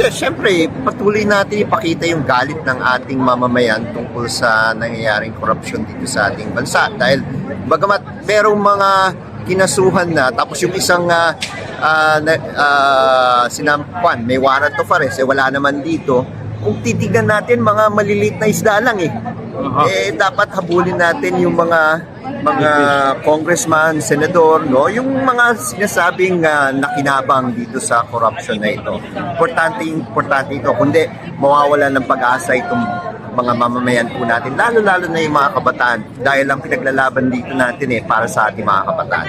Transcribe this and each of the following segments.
Hindi, syempre, patuloy natin ipakita yung galit ng ating mamamayan tungkol sa nangyayaring korupsyon dito sa ating bansa. Dahil bagamat merong mga kinasuhan na, tapos yung isang uh, uh, uh, sinampuan, may warrant of arrest, eh wala naman dito. Kung titignan natin, mga maliliit na isda lang eh. Aha. Eh, dapat habulin natin yung mga mga congressman, senador, no, yung mga sinasabing uh, nakinabang dito sa corruption na ito. Importante, importante ito. Kundi mawawala ng pag-asa itong mga mamamayan po natin, lalo-lalo na yung mga kabataan dahil ang pinaglalaban dito natin eh para sa ating mga kabataan.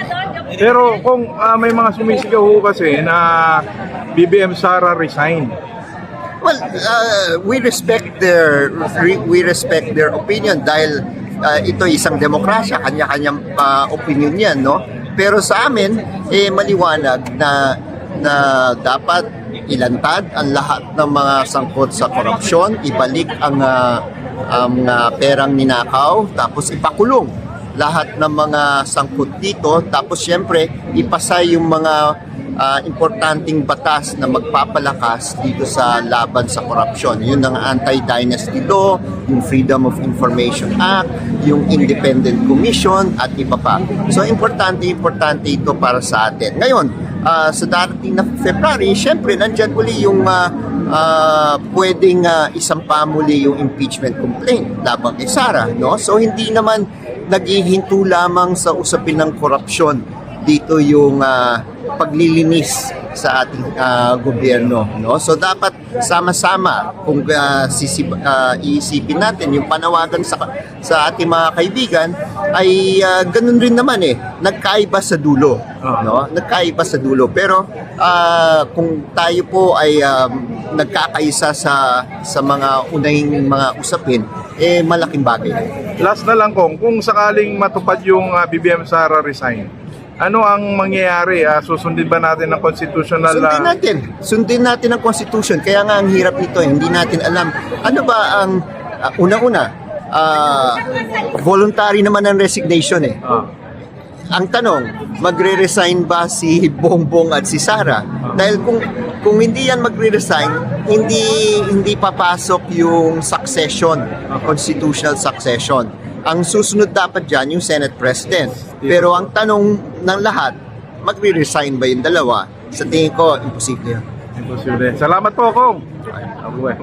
Pero kung ah, may mga sumisigaw ho kasi na BBM Sara resign. Well, uh, we respect their we respect their opinion dahil uh, ito isang demokrasya, kanya-kanyang uh, opinion 'yan, no? Pero sa amin eh maliwanag na na dapat ilantad ang lahat ng mga sangkot sa korupsyon, ibalik ang uh, ang uh, perang ninakaw, tapos ipakulong lahat ng mga sangkot dito, tapos syempre ipasa yung mga uh, importanteng batas na magpapalakas dito sa laban sa korupsyon. Yun ang Anti-Dynasty Law, yung Freedom of Information Act, yung Independent Commission, at iba pa. So, importante, importante ito para sa atin. Ngayon, uh, sa darating na February, syempre, nandyan uli yung uh, uh, pwedeng uh, isampa muli yung impeachment complaint laban kay Sara. No? So, hindi naman naghihinto lamang sa usapin ng korupsyon dito yung ah, paglilinis sa ating ah, gobyerno no? So dapat sama-sama kung ah, sisip, ah, iisipin natin yung panawagan sa sa ating mga kaibigan ay ah, ganun rin naman eh. Nagkaiba sa dulo no? Nagkaiba sa dulo. Pero ah, kung tayo po ay um, nagkakaisa sa sa mga unahing mga usapin eh malaking bagay. Last na lang kung kung sakaling matupad yung ah, BBM Sara resign. Ano ang mangyayari? Ah, susundin ba natin ang constitutional Sundin ah, natin. Sundin natin ang constitution. Kaya nga ang hirap nito, eh. hindi natin alam. Ano ba ang ah, una-una? ah, voluntary naman ang resignation eh. ah, Ang tanong, magre-resign ba si Bongbong at si Sara? Dahil kung kung hindi yan magre-resign, hindi hindi papasok yung succession, constitutional succession. Ang susunod dapat diyan yung Senate President. Pero ang tanong ng lahat, magre-resign ba yung dalawa? Sa tingin ko, imposible yun. imposible. Salamat po, Kong. Abuhay.